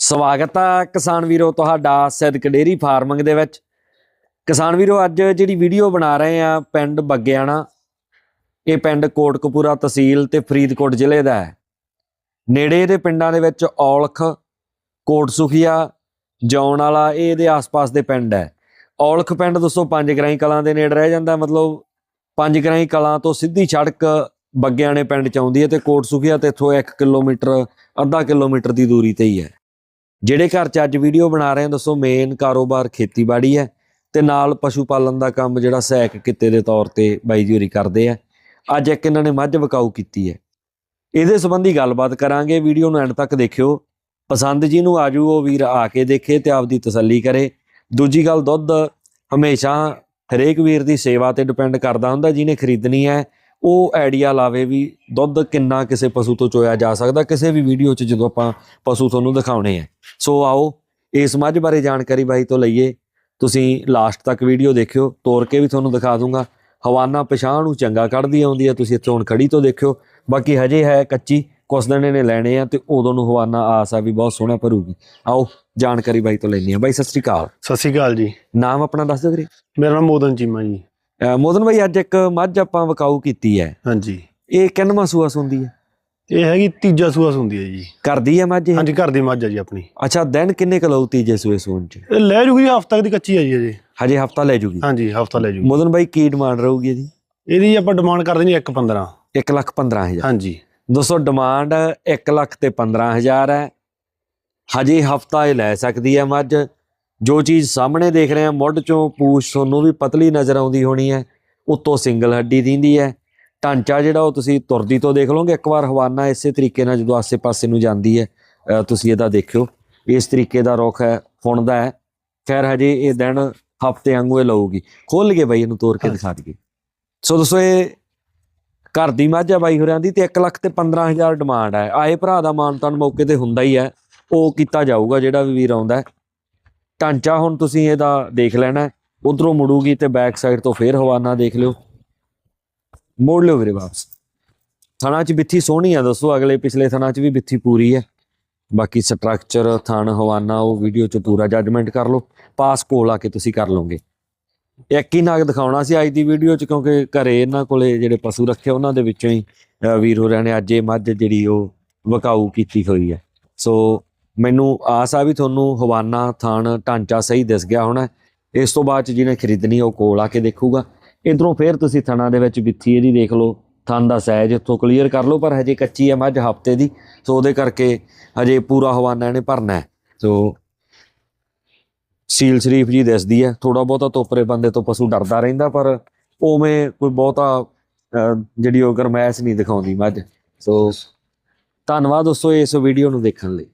ਸਵਾਗਤ ਹੈ ਕਿਸਾਨ ਵੀਰੋ ਤੁਹਾਡਾ ਸਿੱਧਕ ਡੇਰੀ ਫਾਰਮਿੰਗ ਦੇ ਵਿੱਚ। ਕਿਸਾਨ ਵੀਰੋ, ਅੱਜ ਜਿਹੜੀ ਵੀਡੀਓ ਬਣਾ ਰਹੇ ਆ ਪਿੰਡ ਬੱਗਿਆਣਾ, ਇਹ ਪਿੰਡ ਕੋਟਕਪੂਰਾ ਤਹਿਸੀਲ ਤੇ ਫਰੀਦਕੋਟ ਜ਼ਿਲ੍ਹੇ ਦਾ ਹੈ। ਨੇੜੇ ਦੇ ਪਿੰਡਾਂ ਦੇ ਵਿੱਚ ਔਲਖ ਕੋਟ ਸੁਖੀਆ ਜੌਣ ਵਾਲਾ ਇਹ ਇਹਦੇ ਆਸ-ਪਾਸ ਦੇ ਪਿੰਡ ਹੈ। ਔਲਖ ਪਿੰਡ ਦੱਸੋ, ਪੰਜ ਗਰਾਈ ਕਲਾਂ ਦੇ ਨੇੜੇ ਰਹਿ ਜਾਂਦਾ, ਮਤਲਬ ਪੰਜ ਗਰਾਈ ਕਲਾਂ ਤੋਂ ਸਿੱਧੀ ਸੜਕ ਬੱਗਿਆਣੇ ਪਿੰਡ ਚ ਆਉਂਦੀ ਹੈ ਤੇ ਕੋਟ ਸੁਖੀਆ ਤੇ ਇੱਥੋਂ 1 ਕਿਲੋਮੀਟਰ, ਅੱਧਾ ਕਿਲੋਮੀਟਰ ਦੀ ਦੂਰੀ ਤੇ ਹੀ ਹੈ। ਜਿਹੜੇ ਘਰ 'ਚ ਅੱਜ ਵੀਡੀਓ ਬਣਾ ਰਹੇ ਹਾਂ, ਦੱਸੋ ਮੇਨ ਕਾਰੋਬਾਰ ਖੇਤੀਬਾੜੀ ਹੈ ਤੇ ਨਾਲ ਪਸ਼ੂ ਪਾਲਣ ਦਾ ਕੰਮ ਜਿਹੜਾ ਸਹਾਇਕ ਕਿੱਤੇ ਦੇ ਤੌਰ ਤੇ ਬਾਈ ਜੀ ਹੋਰੀ ਕਰਦੇ ਆ। ਅੱਜ ਇੱਕ ਇਹਨਾਂ ਨੇ ਮੱਝ ਵਿਕਾਊ ਕੀਤੀ ਹੈ। ਇਹਦੇ ਸੰਬੰਧੀ ਗੱਲਬਾਤ ਕਰਾਂਗੇ ਵੀਡੀਓ ਨੂੰ ਐਂਡ ਤੱਕ ਦੇਖਿਓ। ਪਸੰਦ ਜੀ ਨੂੰ ਆਜੂ, ਉਹ ਵੀਰ ਆ ਕੇ ਦੇਖੇ ਤੇ ਆਪਦੀ ਤਸੱਲੀ ਕਰੇ। ਦੂਜੀ ਗੱਲ, ਦੁੱਧ ਹਮੇਸ਼ਾ ਹਰੇਕ ਵੀਰ ਦੀ ਸੇਵਾ ਤੇ ਡਿਪੈਂਡ ਕਰਦਾ ਹੁੰਦਾ, ਜਿਹਨੇ ਖਰੀਦਣੀ ਹੈ। ਉਹ ਆਈਡੀਆ ਲਾਵੇ ਵੀ ਦੁੱਧ ਕਿੰਨਾ ਕਿਸੇ ਪਸ਼ੂ ਤੋਂ ਚੋਇਆ ਜਾ ਸਕਦਾ ਕਿਸੇ ਵੀ ਵੀਡੀਓ 'ਚ ਜਦੋਂ ਆਪਾਂ ਪਸ਼ੂ ਤੁਹਾਨੂੰ ਦਿਖਾਉਣੇ ਆ। ਸੋ ਆਓ ਇਸ ਮੱਝ ਬਾਰੇ ਜਾਣਕਾਰੀ ਬਾਈ ਤੋਂ ਲਈਏ। ਤੁਸੀਂ ਲਾਸਟ ਤੱਕ ਵੀਡੀਓ ਦੇਖਿਓ ਤੋੜ ਕੇ ਵੀ ਤੁਹਾਨੂੰ ਦਿਖਾ ਦੂੰਗਾ। ਹਵਾਨਾ ਪਛਾਣ ਨੂੰ ਚੰਗਾ ਕੱਢਦੀ ਆਉਂਦੀ ਹੈ ਤੁਸੀਂ ਇੱਥੋਂ ਹੁਣ ਖੜੀ ਤੋਂ ਦੇਖਿਓ। ਬਾਕੀ ਹਜੇ ਹੈ ਕੱਚੀ ਕੁਛ ਦਿਨ ਇਹਨੇ ਲੈਣੇ ਆ ਤੇ ਉਦੋਂ ਨੂੰ ਹਵਾਨਾ ਆਸ ਆ ਵੀ ਬਹੁਤ ਸੋਹਣਾ ਭਰੂਗੀ। ਆਓ ਜਾਣਕਾਰੀ ਬਾਈ ਤੋਂ ਲੈਣੀ ਆ। ਬਾਈ ਸਤਿ ਸ੍ਰੀ ਅਕਾਲ। ਸਤਿ ਸ਼੍ਰੀ ਅਕਾਲ ਜੀ। ਨਾਮ ਆਪਣਾ ਦੱਸ ਦਿਓ ਵੀਰੇ। ਮੇਰਾ ਨਾਮ ਮੋਦਨ ਚੀਮਾ ਜੀ। ਮੋਦਨ ਬਾਈ ਅੱਜ ਇੱਕ ਮੱਝ ਆਪਾਂ ਵਿਕਾਊ ਕੀਤੀ ਹੈ। ਹਾਂਜੀ। ਇਹ ਕਿੰਨਵਾਂ ਸੂਆ ਸੁੰਦੀ ਹੈ? ਇਹ ਹੈਗੀ ਤੀਜਾ ਸੂਆ ਹੁੰਦੀ ਹੈ ਜੀ। ਕਰਦੀ ਹੈ ਮੱਝ ਇਹ? ਹਾਂਜੀ ਘਰ ਦੀ ਮੱਝ ਆ ਜੀ ਆਪਣੀ। ਅੱਛਾ ਦਿਨ ਕਿੰਨੇ ਕਲਉ ਤੀਜੇ ਸੂਏ ਸੂਣ ਚ? ਇਹ ਲੈ ਜੂਗੀ ਹਫਤਾ ਤੱਕ ਦੀ ਕੱਚੀ ਹੈ ਜੀ ਅਜੇ ਹਜੇ ਹਫਤਾ ਲੈ ਜੂਗੀ? ਹਾਂਜੀ ਹਫਤਾ ਲੈ ਜੂਗੀ। ਮੋਦਨ ਬਾਈ ਕੀ ਡਿਮਾਂਡ ਰਹੂਗੀ ਇਹਦੀ? ਇਹਦੀ ਆਪਾਂ ਡਿਮਾਂਡ ਕਰਦੇ ਜੀ 1.15 1 ਲੱਖ 15000 ਹਾਂਜੀ। ਦੋਸਤੋ ਡਿਮਾਂਡ 1 ਲੱਖ ਤੇ 15000 ਹੈ। ਹਜੇ ਹਫਤਾ ਇਹ ਲੈ ਸਕਦੀ ਹੈ ਮੱਝ। ਜੋ ਚੀਜ਼ ਸਾਹਮਣੇ ਦੇਖ ਰਹੇ ਆ ਮੁੱਢ ਚੋਂ ਪੂਛ ਤੁਹਾਨੂੰ ਵੀ ਪਤਲੀ ਨਜ਼ਰ ਆਉਂਦੀ ਹੋਣੀ ਹੈ ਉੱਤੋਂ ਸਿੰਗਲ ਹੱਡੀ ਦਿੰਦੀ ਹੈ। ਢਾਂਚਾ ਜਿਹੜਾ ਉਹ ਤੁਸੀਂ ਤੁਰਦੀ ਤੋਂ ਦੇਖ ਲਓਗੇ ਇੱਕ ਵਾਰ ਹਵਾਨਾ ਇਸੇ ਤਰੀਕੇ ਨਾਲ ਜਦੋਂ ਆਸੇ-ਪਾਸੇ ਨੂੰ ਜਾਂਦੀ ਹੈ ਤੁਸੀਂ ਇਹਦਾ ਦੇਖਿਓ। ਇਸ ਤਰੀਕੇ ਦਾ ਰੁੱਖ ਹੈ ਫੁੰਨਦਾ ਹੈ। ਖੈਰ ਹਜੇ ਇਹ ਦਿਨ ਹਫ਼ਤੇ ਵਾਂਗੂ ਇਹ ਲਊਗੀ। ਖੋਲ ਲਈਏ ਬਾਈ ਇਹਨੂੰ ਤੋੜ ਕੇ। ਦਿਖਾ ਦਈਏ। ਸੋ ਦੋਸਤੋ ਇਹ ਘਰ ਦੀ ਮੱਝ ਆ ਬਾਈ ਹੋਰਿਆਂ ਦੀ ਤੇ 1 ਲੱਖ ਤੇ 15000 ਡਿਮਾਂਡ ਹੈ। ਆਏ ਭਰਾ ਦਾ ਮਾਨਤਾਨ ਮੌਕੇ ਤੇ ਹੁੰਦਾ ਹੀ ਹੈ। ਉਹ ਕੀਤਾ ਜਾਊਗਾ ਜਿਹੜਾ ਵੀ ਵੀਰ ਆਉਂਦਾ ਹੈ। ਢਾਂਚਾ ਹੁਣ ਤੁਸੀਂ ਇਹਦਾ ਦੇਖ ਲੈਣਾ ਉਧਰੋਂ ਮੁੜੂਗੀ ਤੇ ਬੈਕ ਸਾਈਡ ਤੋਂ ਫੇਰ ਹਵਾਨਾ ਦੇਖ ਲਿਓ। ਮੋੜ ਲਿਓ ਵੀਰੇ ਵਾਪਸ। ਥਣਾ ਚ ਬਿੱਥੀ ਸੋਹਣੀ ਆ, ਦੱਸੋ ਅਗਲੇ ਪਿਛਲੇ ਥਣਾ ਚ ਵੀ ਬਿੱਥੀ ਪੂਰੀ ਹੈ। ਬਾਕੀ ਸਟਰਕਚਰ ਥਣ, ਹਵਾਨਾ, ਉਹ ਵੀਡੀਓ ਚ ਪੂਰਾ ਜੱਜਮੈਂਟ ਕਰ ਲਓ। ਪਾਸ ਕੋਲ ਆ ਕੇ ਤੁਸੀਂ ਕਰ ਲਓਗੇ। ਇੱਕ ਹੀ ਨਾਗ ਦਿਖਾਉਣਾ ਸੀ ਅੱਜ ਦੀ ਵੀਡੀਓ ਚ, ਕਿਉਂਕਿ ਘਰੇ ਇਹਨਾਂ ਕੋਲੇ ਜਿਹੜੇ ਪਸ਼ੂ ਰੱਖੇ ਉਹਨਾਂ ਦੇ ਵਿੱਚੋਂ ਹੀ ਵੀਰ ਹੋਰਾਂ ਨੇ ਅੱਜ ਇਹ ਮੱਝ ਜਿਹੜੀ ਉਹ ਵਕਾਊ ਕੀਤੀ ਹੋਈ ਹੈ। ਸੋ ਮੈਨੂੰ ਆਸ ਆ ਵੀ ਤੁਹਾਨੂੰ ਹਵਾਨਾ, ਥਣ, ਢਾਂਚਾ ਸਹੀ ਦਿਸ ਗਿਆ ਹੋਣਾ। ਇਸ ਤੋਂ ਬਾਅਦ ਚ ਜਿਹਨੇ ਖਰੀਦਣੀ ਉਹ ਕੋਲ ਆ ਕੇ ਦੇਖੂਗਾ। ਇਧਰੋਂ ਫੇਰ ਤੁਸੀਂ ਥਣਾ ਦੇ ਵਿੱਚ ਬਿੱਥੀ ਇਹਦੀ ਦੇਖ ਲਓ। ਥਣ ਦਾ ਸਾਈਜ਼ ਇੱਥੋਂ ਕਲੀਅਰ ਕਰ ਲਓ, ਪਰ ਹਜੇ ਕੱਚੀ ਹੈ ਮੱਝ ਹਫ਼ਤੇ ਦੀ। ਸੋ ਉਹਦੇ ਕਰਕੇ ਹਜੇ ਪੂਰਾ ਹਵਾਨਾ ਇਹਨੇ ਭਰਨਾ ਹੈ। ਸੋ ਸੀਲ ਸ਼ਰੀਫ ਜੀ ਦੱਸਦੀ ਹੈ। ਥੋੜਾ ਬਹੁਤਾ ਤੋਪਰੇ ਬੰਦੇ ਤੋਂ ਪਸ਼ੂ ਡਰਦਾ ਰਹਿੰਦਾ, ਪਰ ਉਵੇਂ ਕੋਈ ਬਹੁਤਾ ਜਿਹੜੀ ਉਹ ਗਰਮੈਸ਼ ਨਹੀਂ ਦਿਖਾਉਂਦੀ ਮੱਝ। ਸੋ ਧੰਨਵਾਦ ਦੋਸਤੋ ਇਸ ਵੀਡੀਓ ਨੂੰ ਦੇਖਣ ਲਈ।